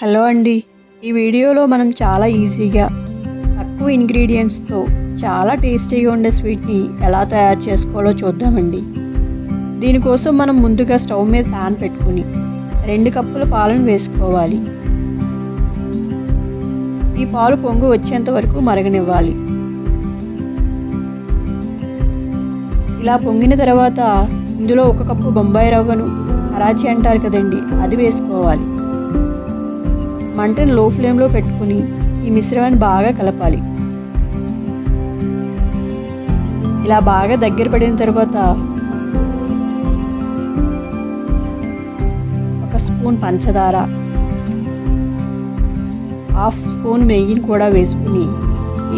Hello అండి. ఈ వీడియోలో మనం చాలా ఈజీగా తక్కువ ఇంగ్రీడియంట్స్తో చాలా టేస్టీగా ఉండే స్వీట్ని ఎలా తయారు చేసుకోవాలో చూద్దామండి. దీనికోసం మనం ముందుగా స్టవ్ మీద ప్యాన్ పెట్టుకుని రెండు కప్పుల పాలను వేసుకోవాలి. ఈ పాలు పొంగు వచ్చేంత వరకు మరగనివ్వాలి. ఇలా పొంగిన తర్వాత ఇందులో ఒక కప్పు బొంబాయి రవ్వను కరాచీ అంటారు కదండి అది వేసుకోవాలి. మంటను లో ఫ్లేమ్లో పెట్టుకుని ఈ మిశ్రమాన్ని బాగా కలపాలి. ఇలా బాగా దగ్గర పడిన తర్వాత ఒక స్పూన్ పంచదార హాఫ్ స్పూన్ నెయ్యిని కూడా వేసుకుని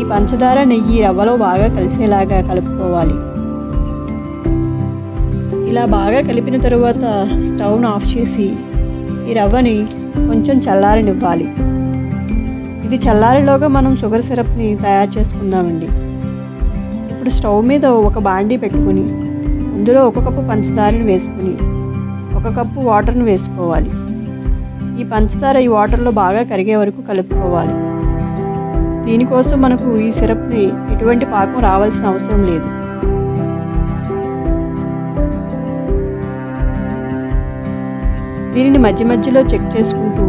ఈ పంచదార నెయ్యి రవ్వలో బాగా కలిసేలాగా కలుపుకోవాలి. ఇలా బాగా కలిపిన తర్వాత స్టవ్ను ఆఫ్ చేసి ఈ రవ్వని కొంచెం చల్లారనివ్వాలి. ఇది చల్లారిలోగా మనం షుగర్ సిరప్ని తయారు చేసుకుందామండి. ఇప్పుడు స్టవ్ మీద ఒక బాండీ పెట్టుకుని అందులో ఒక కప్పు పంచదారని వేసుకుని ఒక కప్పు వాటర్ను వేసుకోవాలి. ఈ పంచదార ఈ వాటర్లో బాగా కరిగే వరకు కలుపుకోవాలి. దీనికోసం మనకు ఈ సిరప్ని ఎటువంటి పాకం రావాల్సిన అవసరం లేదు. దీనిని మధ్య మధ్యలో చెక్ చేసుకుంటూ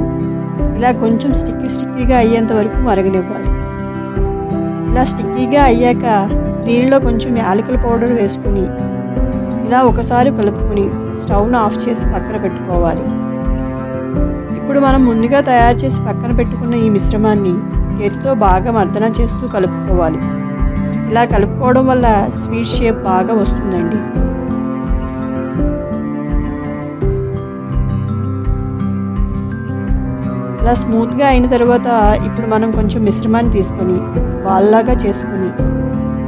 ఇలా కొంచెం స్టిక్కీ స్టిక్కీగా అయ్యేంత వరకు మరగనివ్వాలి. ఇలా స్టిక్కీగా అయ్యాక దీనిలో కొంచెం యాలకుల పౌడర్ వేసుకుని ఇలా ఒకసారి కలుపుకొని స్టవ్ను ఆఫ్ చేసి పక్కన పెట్టుకోవాలి. ఇప్పుడు మనం ముందుగా తయారు చేసి పక్కన పెట్టుకున్న ఈ మిశ్రమాన్ని చేతితో బాగా మర్దన చేస్తూ కలుపుకోవాలి. ఇలా కలుపుకోవడం వల్ల స్వీట్ షేప్ బాగా వస్తుందండి. ఇలా స్మూత్గా అయిన తర్వాత ఇప్పుడు మనం కొంచెం మిశ్రమాన్ని తీసుకొని వాళ్ళలాగా చేసుకొని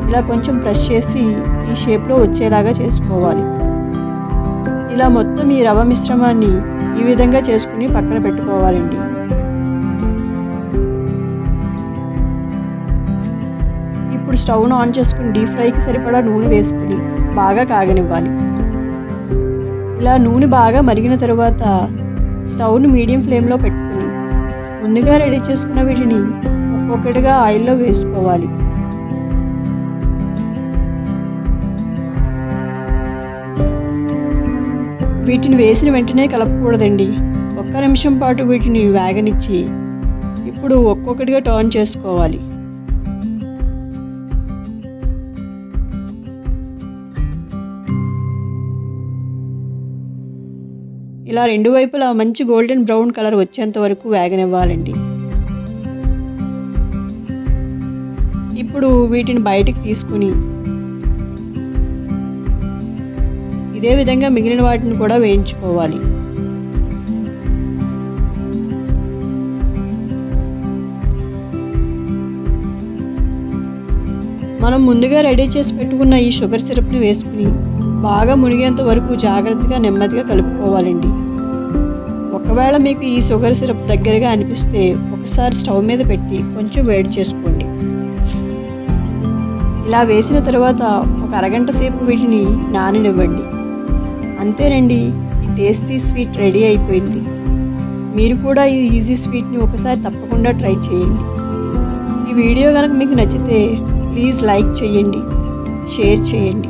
ఇలా కొంచెం ప్రెస్ చేసి ఈ షేప్లో వచ్చేలాగా చేసుకోవాలి. ఇలా మొత్తం ఈ రవ మిశ్రమాన్ని ఈ విధంగా చేసుకుని పక్కన పెట్టుకోవాలండి. ఇప్పుడు స్టవ్ను ఆన్ చేసుకుని డీప్ ఫ్రైకి సరిపడా నూనె వేసుకుని బాగా కాగనివ్వాలి. ఇలా నూనె బాగా మరిగిన తర్వాత స్టవ్ను మీడియం ఫ్లేమ్లో పెట్టుకుని ముందుగా రెడీ చేసుకున్న వీటిని ఒక్కొక్కటిగా ఆయిల్లో వేసుకోవాలి. వీటిని వేసిన వెంటనే కలపకూడదండి. ఒక్క నిమిషం పాటు వీటిని వేగనిచ్చి ఇప్పుడు ఒక్కొక్కటిగా టర్న్ చేసుకోవాలి. ఇలా రెండు వైపులా మంచి గోల్డెన్ బ్రౌన్ కలర్ వచ్చేంత వరకు వేగనివ్వాలండి. ఇప్పుడు వీటిని బయటికి తీసుకుని ఇదే విధంగా మిగిలిన వాటిని కూడా వేయించుకోవాలి. మనం ముందుగా రెడీ చేసి పెట్టుకున్న ఈ షుగర్ సిరప్ని వేసుకుని బాగా మునిగేంత వరకు జాగ్రత్తగా నెమ్మదిగా కలుపుకోవాలండి. ఒకవేళ మీకు ఈ షుగర్ సిరప్ దగ్గరగా అనిపిస్తే ఒకసారి స్టవ్ మీద పెట్టి కొంచెం వేడి చేసుకోండి. ఇలా వేసిన తర్వాత ఒక అరగంట సేపు వీటిని నాననివ్వండి. అంతేనండి ఈ టేస్టీ స్వీట్ రెడీ అయిపోయింది. మీరు కూడా ఈ ఈజీ స్వీట్ని ఒకసారి తప్పకుండా ట్రై చేయండి. ఈ వీడియో కనుక మీకు నచ్చితే ప్లీజ్ లైక్ చేయండి షేర్ చేయండి.